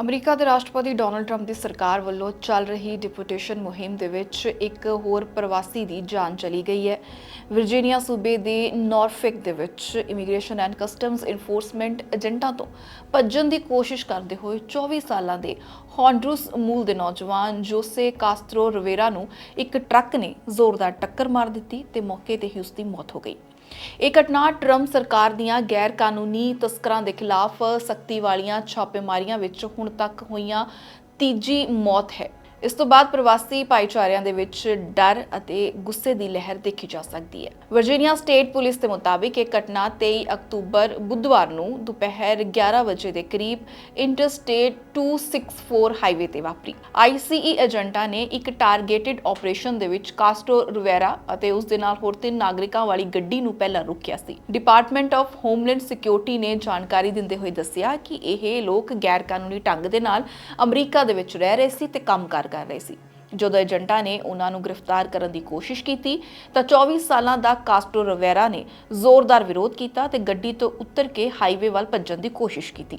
America ਦੇ ਰਾਸ਼ਟਰਪਤੀ Donald Trump ਦੀ ਸਰਕਾਰ ਵੱਲੋਂ ਚੱਲ ਰਹੀ ਡਿਪੂਟੇਸ਼ਨ ਮੁਹਿੰਮ ਦੇ ਵਿੱਚ ਇੱਕ ਹੋਰ ਪ੍ਰਵਾਸੀ ਦੀ ਜਾਨ ਚਲੀ ਗਈ ਹੈ। ਵਰਜੀਨੀਆ ਸੂਬੇ ਦੇ ਨੌਰਫਿਕ ਦੇ ਵਿੱਚ ਇਮੀਗ੍ਰੇਸ਼ਨ ਐਂਡ ਕਸਟਮਸ ਇਨਫੋਰਸਮੈਂਟ ਏਜੰਟਾਂ ਤੋਂ ਭੱਜਣ ਦੀ ਕੋਸ਼ਿਸ਼ ਕਰਦੇ ਹੋਏ 24 ਸਾਲਾਂ ਦੇ ਹੌਂਡਰੂਸ ਮੂਲ ਦੇ ਨੌਜਵਾਨ ਜੋਸੇ ਕਾਸਤਰੋ ਰਵੇਰਾ ਨੂੰ ਇੱਕ ਟਰੱਕ ਨੇ ਜ਼ੋਰਦਾਰ ਟੱਕਰ ਮਾਰ ਦਿੱਤੀ ਤੇ ਮੌਕੇ ਤੇ ਹੀ ਉਸ ਦੀ ਮੌਤ ਹੋ ਗਈ। ਇਹ ਘਟਨਾ ਟਰੰਪ ਸਰਕਾਰ ਦੀਆਂ ਗੈਰ ਕਾਨੂੰਨੀ ਤਸਕਰਾਂ ਦੇ ਖਿਲਾਫ ਸਖਤੀ ਵਾਲੀਆਂ ਛਾਪੇਮਾਰੀਆਂ ਵਿੱਚ ਹੁਣ ਤੱਕ ਹੋਈਆਂ ਤੀਜੀ ਮੌਤ ਹੈ। ਇਸ ਤੋਂ ਬਾਅਦ ਪ੍ਰਵਾਸੀ ਭਾਈਚਾਰਿਆਂ ਦੇ ਵਿੱਚ ਡਰ ਅਤੇ ਗੁੱਸੇ ਦੀ ਲਹਿਰ ਦੇਖੀ ਜਾ ਸਕਦੀ ਹੈ। ਵਰਜੀਨੀਆ ਸਟੇਟ ਪੁਲਿਸ ਦੇ ਮੁਤਾਬਿਕ ਇਹ ਘਟਨਾ 23 ਅਕਤੂਬਰ ਬੁੱਧਵਾਰ ਨੂੰ ਦੁਪਹਿਰ 11 ਵਜੇ ਦੇ ਕਰੀਬ ਇੰਟਰਸਟੇਟ 264 ਹਾਈਵੇ ਤੇ ਵਾਪਰੀ। ਆਈਸੀਈ ਏਜੰਟਾਂ ਨੇ ਇੱਕ ਟਾਰਗੇਟਡ ਆਪਰੇਸ਼ਨ ਦੇ ਵਿੱਚ ਕਾਸਟੋ ਰਿਵੇਰਾ ਅਤੇ ਉਸ ਦੇ ਨਾਲ ਹੋਰ ਤਿੰਨ ਨਾਗਰਿਕਾਂ ਵਾਲੀ ਗੱਡੀ ਨੂੰ ਪਹਿਲਾਂ ਰੋਕਿਆ ਸੀ। ਡਿਪਾਰਟਮੈਂਟ ਆਫ ਹੋਮਲੈਂਡ ਸਿਕਿਉਰਿਟੀ ਨੇ ਜਾਣਕਾਰੀ ਦਿੰਦੇ ਹੋਏ ਦੱਸਿਆ ਕਿ ਇਹ ਲੋਕ ਗੈਰ ਕਾਨੂੰਨੀ ਢੰਗ ਦੇ ਨਾਲ ਅਮਰੀਕਾ ਦੇ ਵਿੱਚ ਰਹਿ ਰਹੇ ਸੀ ਤੇ ਕੰਮ ਕਰ ਰਹੇ ਸੀ। ਜਦੋਂ ਏਜੰਟਾਂ ਨੇ ਉਹਨਾਂ ਨੂੰ ਗ੍ਰਿਫਤਾਰ ਕਰਨ ਦੀ ਕੋਸ਼ਿਸ਼ ਕੀਤੀ, ਤਾਂ 24 ਸਾਲਾਂ ਦਾ ਕਾਸਟੋ ਰਵੇਰਾ ਨੇ ਜ਼ੋਰਦਾਰ ਵਿਰੋਧ ਕੀਤਾ ਤੇ ਗੱਡੀ ਤੋਂ ਉਤਰ ਕੇ ਹਾਈਵੇ ਵੱਲ ਭੱਜਣ ਦੀ ਕੋਸ਼ਿਸ਼ ਕੀਤੀ।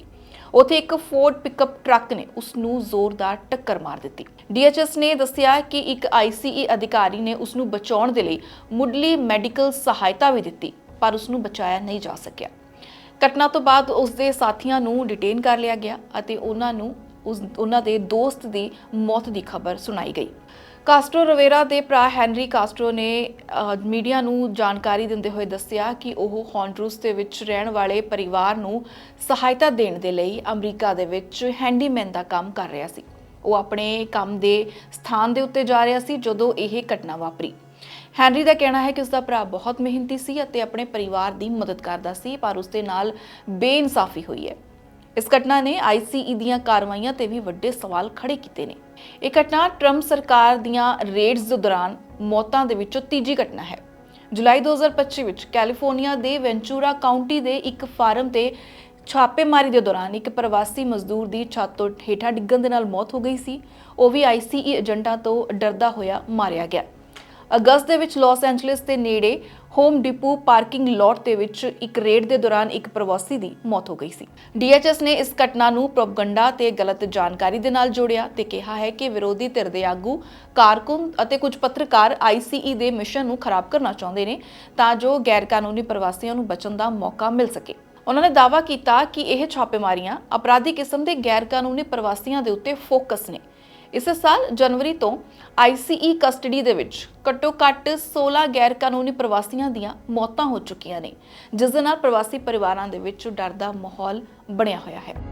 ਉਥੇ ਇੱਕ ਫੋਰਡ ਪਿਕਅਪ ਟਰੱਕ ਨੇ ਉਸ ਨੂੰ ਜ਼ੋਰਦਾਰ ਟੱਕਰ ਮਾਰ ਦਿੱਤੀ। ਡੀਐਚਐਸ ਨੇ ਦੱਸਿਆ ਕਿ ਇੱਕ ਆਈਸੀਈ ਅਧਿਕਾਰੀ ਨੇ ਉਸ ਨੂੰ ਬਚਾਉਣ ਦੇ ਲਈ ਮੁੱਢਲੀ ਮੈਡੀਕਲ ਸਹਾਇਤਾ ਵੀ ਦਿੱਤੀ, ਪਰ ਉਸ ਨੂੰ ਬਚਾਇਆ ਨਹੀਂ ਜਾ ਸਕਿਆ। ਘਟਨਾ ਤੋਂ ਬਾਅਦ ਉਸ ਦੇ ਸਾਥੀਆਂ ਨੂੰ ਡਿਟੇਨ ਕਰ ਲਿਆ ਗਿਆ ਅਤੇ ਉਹਨਾਂ ਨੂੰ ਉਸ ਉਹਨਾਂ ਦੇ ਦੋਸਤ ਦੀ ਮੌਤ ਦੀ ਖਬਰ ਸੁਣਾਈ ਗਈ। ਕਾਸਟਰੋ ਰਵੇਰਾ ਦੇ ਭਰਾ ਹੈਨਰੀ ਕਾਸਟਰੋ ਨੇ ਮੀਡੀਆ ਨੂੰ ਜਾਣਕਾਰੀ ਦਿੰਦੇ ਹੋਏ ਦੱਸਿਆ ਕਿ ਉਹ ਹੌਂਡਰੂਸ ਦੇ ਵਿੱਚ ਰਹਿਣ ਵਾਲੇ ਪਰਿਵਾਰ ਨੂੰ ਸਹਾਇਤਾ ਦੇਣ ਦੇ ਲਈ ਅਮਰੀਕਾ ਦੇ ਵਿੱਚ ਹੈਂਡੀਮੈਨ ਦਾ ਕੰਮ ਕਰ ਰਿਹਾ ਸੀ। ਉਹ ਆਪਣੇ ਕੰਮ ਦੇ ਸਥਾਨ ਦੇ ਉੱਤੇ ਜਾ ਰਿਹਾ ਸੀ ਜਦੋਂ ਇਹ ਘਟਨਾ ਵਾਪਰੀ। ਹੈਨਰੀ ਦਾ ਕਹਿਣਾ ਹੈ ਕਿ ਉਸ ਦਾ ਭਰਾ ਬਹੁਤ ਮਿਹਨਤੀ ਸੀ ਅਤੇ ਆਪਣੇ ਪਰਿਵਾਰ ਦੀ ਮਦਦ ਕਰਦਾ ਸੀ, ਪਰ ਉਸ ਦੇ ਨਾਲ ਬੇਇਨਸਾਫੀ ਹੋਈ ਹੈ। ਇਸ ਘਟਨਾ ਨੇ ਆਈਸੀਈ ਦੀਆਂ ਕਾਰਵਾਈਆਂ ਤੇ ਵੀ ਵੱਡੇ ਸਵਾਲ ਖੜੇ ਕੀਤੇ ਨੇ। ਇਹ ਘਟਨਾ ਟਰੰਪ ਸਰਕਾਰ ਦੀਆਂ ਰੇਡਸ ਦੇ ਦੌਰਾਨ ਮੌਤਾਂ ਦੇ ਵਿੱਚੋਂ ਤੀਜੀ ਘਟਨਾ ਹੈ। ਜੁਲਾਈ 2025 ਵਿੱਚ ਕੈਲੀਫੋਰਨੀਆ ਦੇ ਵੈਂਚੂਰਾ ਕਾਉਂਟੀ ਦੇ ਇੱਕ ਫਾਰਮ ਤੇ ਛਾਪੇਮਾਰੀ ਦੇ ਦੌਰਾਨ ਇੱਕ ਪ੍ਰਵਾਸੀ ਮਜ਼ਦੂਰ ਦੀ ਛੱਤ ਤੋਂ ਹੇਠਾਂ ਡਿੱਗਣ ਦੇ ਨਾਲ ਮੌਤ ਹੋ ਗਈ ਸੀ। ਉਹ ਵੀ ਆਈਸੀਈ ਏਜੰਟਾਂ ਤੋਂ ਡਰਦਾ ਹੋਇਆ ਮਾਰਿਆ ਗਿਆ। ਅਗਸਤ ਦੇ ਵਿੱਚ ਲਾਸ ਐਂਜਲਿਸ ਦੇ ਨੇੜੇ ਹੋਮ ਡਿਪੂ ਪਾਰਕਿੰਗ ਲਾਟ ਦੇ ਵਿੱਚ ਇੱਕ ਰੇਡ ਦੇ ਦੌਰਾਨ ਇੱਕ ਪ੍ਰਵਾਸੀ ਦੀ ਮੌਤ ਹੋ ਗਈ ਸੀ। ਡੀਐਚਐਸ ਨੇ ਇਸ ਘਟਨਾ ਨੂੰ ਪ੍ਰੋਪਗੰਡਾ ਤੇ ਗਲਤ ਜਾਣਕਾਰੀ ਦੇ ਨਾਲ ਜੋੜਿਆ ਤੇ ਕਿਹਾ ਹੈ ਕਿ ਵਿਰੋਧੀ ਧਿਰ ਦੇ ਆਗੂ ਕਾਰਕੁਨ ਅਤੇ ਕੁਝ ਪੱਤਰਕਾਰ ਆਈਸੀਈ ਦੇ ਮਿਸ਼ਨ ਨੂੰ ਖਰਾਬ ਕਰਨਾ ਚਾਹੁੰਦੇ ਨੇ ਤਾਂ ਜੋ ਗੈਰ ਕਾਨੂੰਨੀ ਪ੍ਰਵਾਸੀਆਂ ਨੂੰ ਬਚਣ ਦਾ ਮੌਕਾ ਮਿਲ ਸਕੇ। ਉਹਨਾਂ ਨੇ ਦਾਅਵਾ ਕੀਤਾ ਕਿ ਇਹ ਛਾਪੇਮਾਰੀਆਂ ਅਪਰਾਧੀ ਕਿਸਮ ਦੇ ਗੈਰ ਕਾਨੂੰਨੀ ਪ੍ਰਵਾਸੀਆਂ ਦੇ ਉੱਤੇ ਫੋਕਸ ਨੇ। ਇਸੇ ਸਾਲ ਜਨਵਰੀ ਤੋਂ ਆਈਸੀਈ ਕਸਟਡੀ ਦੇ ਵਿੱਚ ਘੱਟੋ-ਘੱਟ 16 ਗੈਰ ਕਾਨੂੰਨੀ ਪ੍ਰਵਾਸੀਆਂ ਦੀਆਂ ਮੌਤਾਂ ਹੋ ਚੁੱਕੀਆਂ ਨੇ, ਜਿਸ ਦੇ ਨਾਲ ਪ੍ਰਵਾਸੀ ਪਰਿਵਾਰਾਂ ਦੇ ਵਿੱਚ ਡਰ ਦਾ ਮਾਹੌਲ ਬਣਿਆ ਹੋਇਆ ਹੈ।